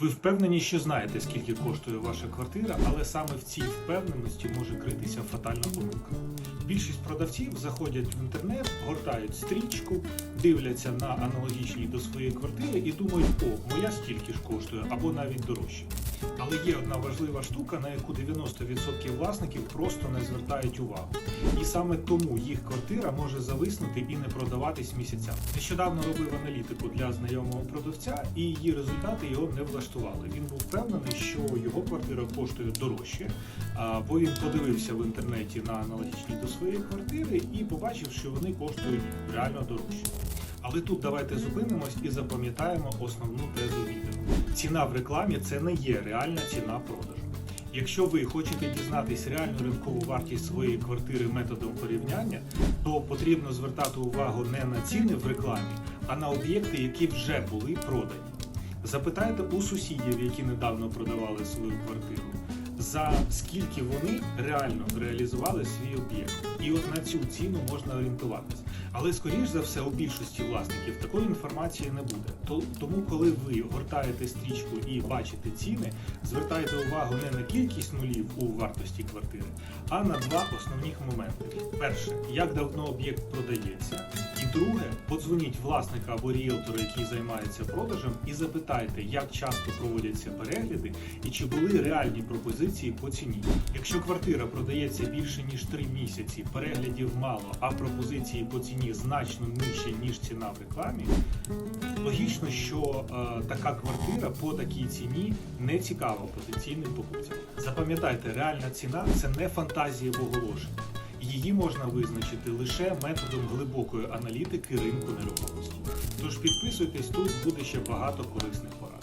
Ви впевнені, що знаєте, скільки коштує ваша квартира, але саме в цій впевненості може критися фатальна помилка. Більшість продавців заходять в інтернет, гортають стрічку, дивляться на аналогічні до своєї квартири і думають, о, моя стільки ж коштує, або навіть дорожче. Але є одна важлива штука, на яку 90% власників просто не звертають увагу. І саме тому їх квартира може зависнути і не продаватись місяцями. Нещодавно робив аналітику для знайомого продавця, і її результати його не влаштували. Він був впевнений, що його квартира коштує дорожче, бо він подивився в інтернеті на аналогічні до своєї квартири і побачив, що вони коштують реально дорожче. Але тут давайте зупинимось і запам'ятаємо основну тезу відео. Ціна в рекламі це не є реальна ціна продажу. Якщо ви хочете дізнатись реальну ринкову вартість своєї квартири методом порівняння, то потрібно звертати увагу не на ціни в рекламі, а на об'єкти, які вже були продані. Запитайте у сусідів, які недавно продавали свою квартиру, за скільки вони реально реалізували свій об'єкт. І от на цю ціну можна орієнтуватись. Але скоріш за все, у більшості власників такої інформації не буде. То- Тому, коли ви гортаєте стрічку і бачите ціни, звертайте увагу не на кількість нулів у вартості квартири, а на два основних моменти: перше, як давно об'єкт продається, і друге, подзвоніть власника або ріелтора, який займається продажем, і запитайте, як часто проводяться перегляди і чи були реальні пропозиції по ціні. Якщо квартира продається більше ніж 3 місяці, переглядів мало, а пропозиції по ціні значно нижче ніж ціна в рекламі, логічно, що е, така квартира по такій ціні не цікава потенційним покупцям. Запам'ятайте, реальна ціна це не фантазія в оголошенні. Її можна визначити лише методом глибокої аналітики ринку нерухомості. Тож підписуйтесь, тут буде ще багато корисних порад.